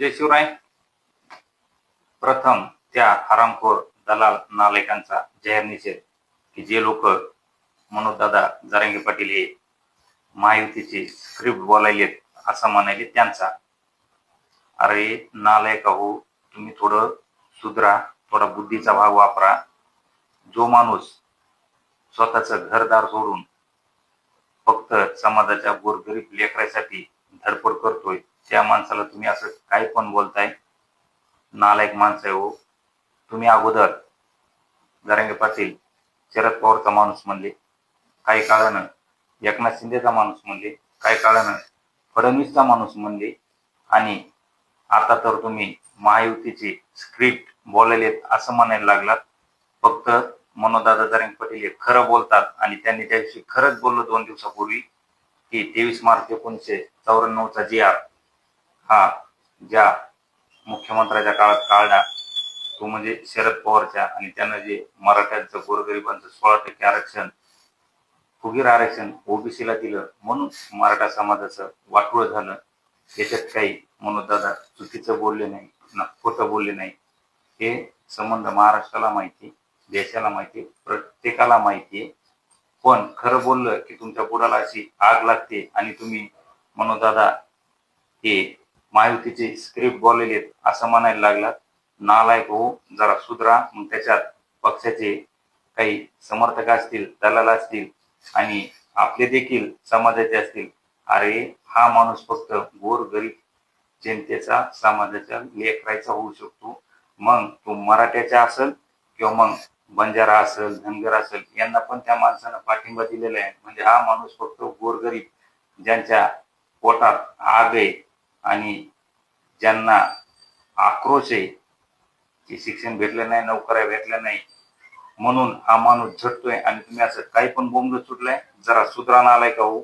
जय शिवराय. प्रथम त्या हरामखोर दलाल नालायकांचा जाहीर निषेध की जे लोक मनोजदादा जरांगे पाटील हे महायुतीचे स्क्रिप्ट बोलायलेत असं म्हणाले त्यांचा. अरे नालायक हो तुम्ही थोडं सुधरा थोडा बुद्धीचा भाग वापरा. जो माणूस स्वतःचं घरदार सोडून फक्त समाजाच्या गोरगरीब लेकरासाठी धडपड करतोय त्या माणसाला तुम्ही असं काही पण बोलताय नालायक माणसं आहे हो. तुम्ही अगोदर जरांगे पाटील शरद पवारचा माणूस म्हणले काही काळानं एकनाथ शिंदेचा माणूस म्हणले काही काळानं फडणवीसचा माणूस म्हणले आणि आता तर तुम्ही महायुतीचे स्क्रिप्ट बोलायलेत असं म्हणायला लागलात. फक्त मनोदादा जरंग पटेल हे खरं बोलतात आणि त्यांनी त्याविषयी खरंच बोललो दोन दिवसापूर्वी की तेवीस मार्च एकोणीसशे चौऱ्याण्णवचा जी आर हा ज्या मुख्यमंत्र्याच्या काळात काढला तो म्हणजे शरद पवारच्या आणि त्यानं जे मराठ्यांचं गोरगरिबांचं सोळा टक्के आरक्षण फुगीर आरक्षण ओबीसीला दिलं म्हणून मराठा समाजाचं वाटोळ झालं. याच्यात काही मनोदादा चुकीचं बोलले नाही ना खोटं बोलले नाही. हे संबंध महाराष्ट्राला माहिती देशाला माहिती प्रत्येकाला माहिती आहे. पण खरं बोललं की तुमच्या बुडाला अशी आग लागते आणि तुम्ही मनोदादा हे महायुतीचे स्क्रिप्ट बोललेले आहेत असं म्हणायला लागलात. नालायक हो जरा सुधरा मग त्याच्यात पक्षाचे काही समर्थक असतील दलाल असतील आणि आपले देखील समाजाचे असतील. अरे हा माणूस फक्त गोर गरीब जनतेचा समाजाच्या लेखरायचा होऊ शकतो. मग तो मराठ्याचा असेल किंवा मग बंजारा असेल धनगर असेल यांना पण त्या माणसानं पाठिंबा दिलेला आहे. म्हणजे हा माणूस फक्त गोरगरीब ज्यांच्या पोटात आग आहे आणि ज्यांना आक्रोश आहे की शिक्षण भेटलं नाही नोकऱ्या भेटल्या नाही म्हणून हा माणूस झटतोय आणि तुम्ही असं काही पण बोंबलं सुटलाय जरा सुधारणा आलाय का हो?